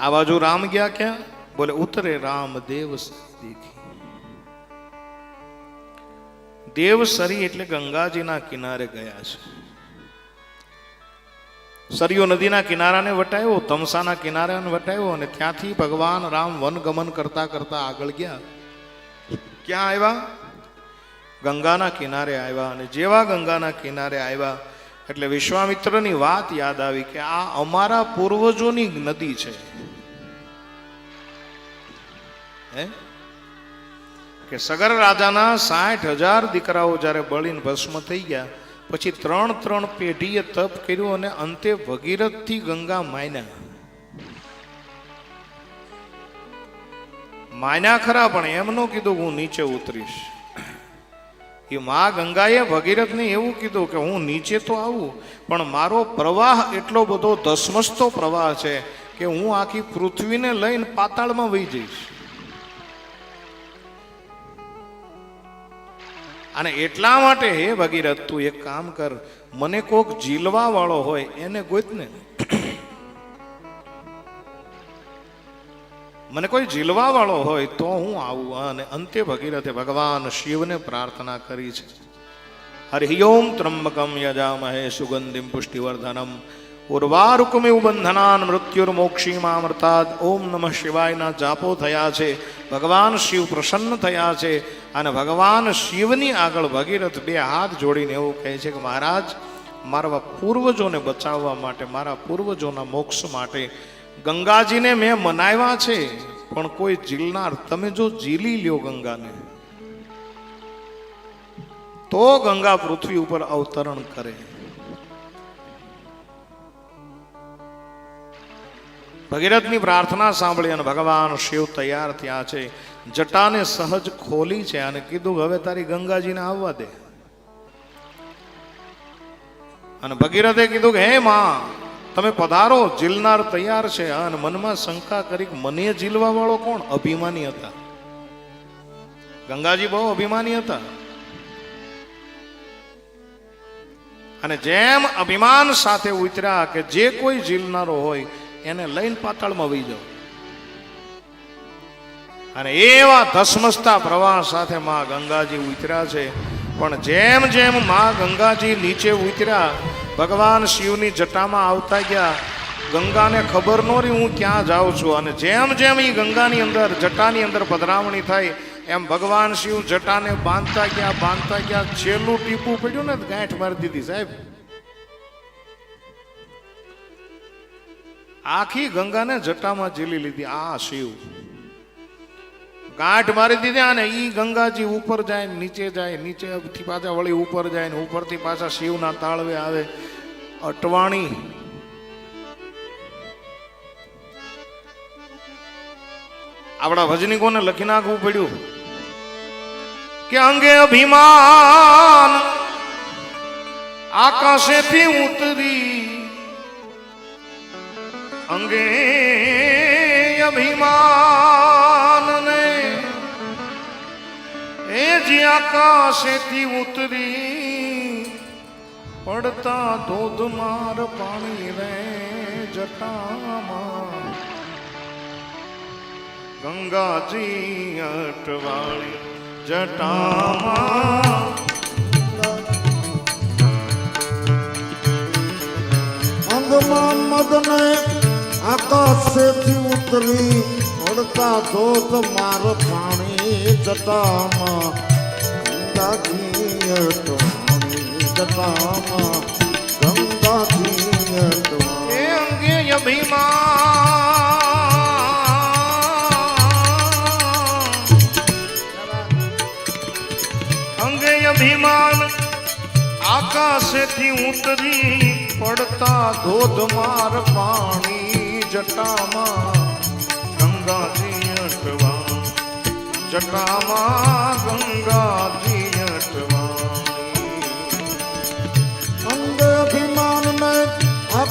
આ બાજુ રામ ગયા ક્યાં? બોલે, ઉતરે રામ, દેવ દેવ સરી એટલે ગંગાજીના કિનારે ગયા છે. સરયુ નદીના કિનારાને વટાયો, તમસાના કિનારાને વટાયો અને ત્યાંથી ભગવાન રામ વનગમન કરતા કરતા આગળ ગયા. ક્યાં આવ્યા? ગંગાના કિનારે આવ્યા અને જેવા ગંગાના કિનારે આવ્યા એટલે વિશ્વામિત્રની વાત યાદ આવી કે આ અમારા પૂર્વજોની નદી છે. હે? કે સગર રાજાના સાઠ હજાર દીકરાઓ જ્યારે બળીને ભસ્મ થઈ ગયા, પછી ત્રણ ત્રણ પેઢીએ તપ કર્યું અને અંતે ભગીરથથી ગંગા માયના માયના ખરા, પણ એમ નો કીધું હું નીચે ઉતરીશ. એ મા ગંગાએ ભગીરથને એવું કીધું કે હું નીચે તો આવું, પણ મારો પ્રવાહ એટલો બધો ધસમસતો પ્રવાહ છે કે હું આખી પૃથ્વીને લઈને પાતાળમાં વહી જઈશ. અને એટલા માટે હે ભગીરથ, તું એક કામ કર, મને કોક જીલવા વાળો હોય, એને ગોતને ને મને કોઈ જીલવા વાળો હોય તો હું આવું અને અંતે ભગીરથે ભગવાન શિવને પ્રાર્થના કરી છે. હરિયોમ ત્રંબકમ યજામહે સુગંધિમ પુષ્ટિવર્ધનમ. ઉર્વારુકમિ બંધનાન મૃત્યુર્મોક્ષીમામૃતાદ. ઓમ નમઃ શિવાયના જાપો થયા છે. ભગવાન શિવ પ્રસન્ન થયા છે અને ભગવાન શિવની આગળ ભગીરથ બે હાથ જોડીને એવું કહે છે કે મહારાજ, મારા પૂર્વજોને બચાવવા માટે, મારા પૂર્વજોના મોક્ષ માટે ગંગાજીને મેં મનાવ્યા છે, પણ કોઈ જીલનાર, તમે જો જીલી લ્યો ગંગાને. તો ગંગા પૃથ્વી ઉપર અવતરણ કરે. ભગીરથની પ્રાર્થના સાંભળી અને ભગવાન શિવ તૈયાર થયા છે. જટાને સહજ ખોલી છે અને કીધું, હવે તારી ગંગાજીને આવવા દે. અને ભગીરથે કીધું કે, હે માં તમે પધારો, જીલનાર તૈયાર છે. અને મનમાં શંકા કરી મને જીલવા વાળો કોણ? અભિમાની હતા. ગંગાજી બહુ અભિમાની હતા. અને જેમ અભિમાન સાથે ઉતર્યા કે જે કોઈ જીલનારો હોય, એને લઈને પાતાળમાં વહી જાઓ. અને એવા ધસમસતા પ્રવાહ સાથે માં ગંગાજી ઉતર્યા છે. પણ જેમ જેમ માં ગંગાજી નીચે ઉતર્યા ભગવાન શિવની જટામાં આવતા ગયા. ગંગાને ખબર ન રહી હું ક્યાં જાઉં છું. અને જેમ જેમ એ ગંગાની અંદર, જટાની અંદર પધરામણી થાય એમ ભગવાન શિવ જટાને બાંધતા ગયા બાંધતા ગયા. છેલ્લું ટીપું પડ્યું ને, ગાંઠ મારી દીધી સાહેબ. આખી ગંગાને જટામાં ઝીલી લીધી. આ શિવ. ગાંઠ મારી દીધી અને ઈ ગંગાજી ઉપર જાય નીચે જાય નીચે પાછા વળી ઉપર જાય ને ઉપરથી પાછા શિવના તાળવે આવે. અટવાણી. આપણા ભજનિકોને લખી નાખવું પડ્યું કે અંગે અભિમાન આકાશેથી ઉતરી. અંગે અભિમાન ને એ જે આકાશેથી ઉતરી. પડતા ધોધમાર પાણી રે જટામાં. ગંગાજી અટવાળી જટામાં. અંગમાં મદને આકાશેથી ઉતરી પડતા ધોધ માર પાણી જટામાં. ગંગાજી અટવાણી જટામાં અભિમાન આકાશેથી ઉતરી પડતા ધોધમાર પાણી જટામાં ગંગાજી અટવા જટામાં ગંગાજી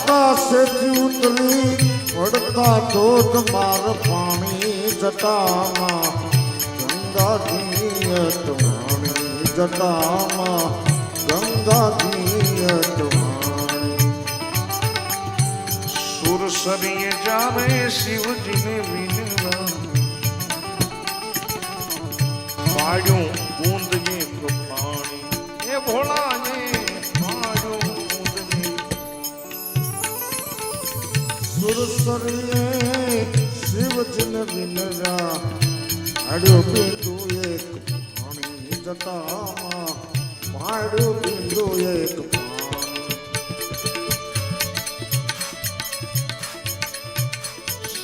આકાશેથી ઉતરી પડતા ધોધ માર પાણી ગંગાજી અટવાણી જટામાં ગંગાજી અટવાણી સુર સુરસરીએ જાવે શિવજીને વિનવા પાડ્યું સુરસરીએ શિવજીને વિનરા આડ્યો બિંદુ એક પાણી જટામાં પાડ્યો બિંદુ એક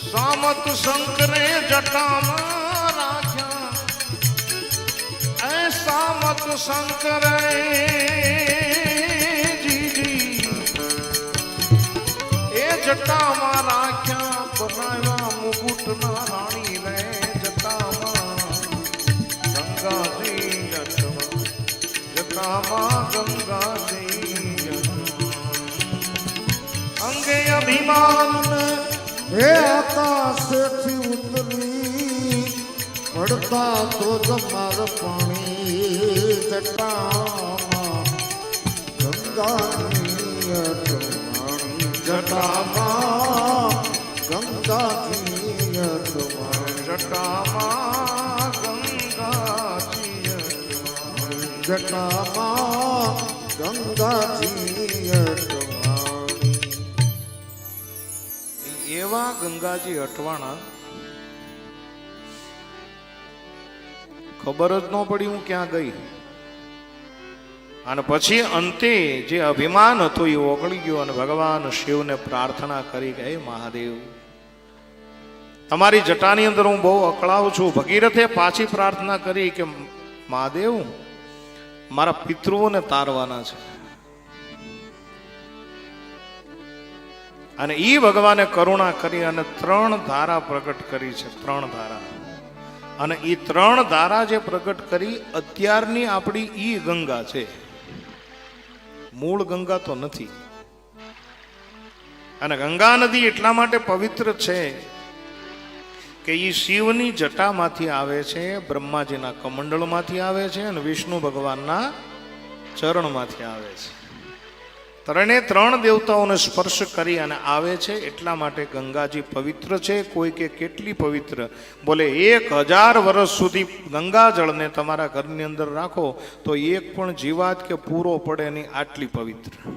સામત શંકરે જટામાં રાખ્યા. એ સામત શંકરે જટામાં રાખ્યા, બનાવ્યા મુકુટના રાણી રે જટામાં. ગંગાજી જટામાં ગંગાજી. અંગે અભિમાન હે આકાશેથી ઉતરી, પડતા તો તમાર પાણી જટામાં. ગંગાની જટામાં ગંગાજી અટવાણી જટામાં ગંગાજી જટામાં ગંગાજી અટવાણી એવા ગંગાજી અટવાણા ખબર જ ન પડી હું ક્યાં ગઈ? અને પછી અંતે જે અભિમાન હતું એ ઓગળી ગયું અને ભગવાન શિવને પ્રાર્થના કરી કે મહાદેવ, તમારી જટાની અંદર હું બહુ અકળાવ છું. ભગીરથે પાછી પ્રાર્થના કરી કે, મહાદેવ, મારા પિતૃઓને તારવાના છે. અને ઈ ભગવાને કરુણા કરી અને ત્રણ ધારા પ્રગટ કરી છે, ત્રણ ધારા. અને એ ત્રણ ધારા જે પ્રગટ કરી, અત્યારની આપણી ઈ ગંગા છે. મૂળ ગંગા તો નથી. અને ગંગા નદી એટલા માટે પવિત્ર છે કે એ શિવની જટામાંથી આવે છે, બ્રહ્માજીના કમંડળમાંથી આવે છે અને વિષ્ણુ ભગવાનના ચરણમાંથી આવે છે. ત્રણે ત્રણ દેવતાઓને સ્પર્શ કરી અને આવે છે. એટલા માટે ગંગાજી પવિત્ર છે. કોઈ કે કેટલી પવિત્ર? બોલે, એક હજાર વર્ષ સુધી ગંગાજળને તમારા ઘરની અંદર રાખો તો એક પણ જીવાત કે પૂરો પડે નહીં. આટલી પવિત્ર.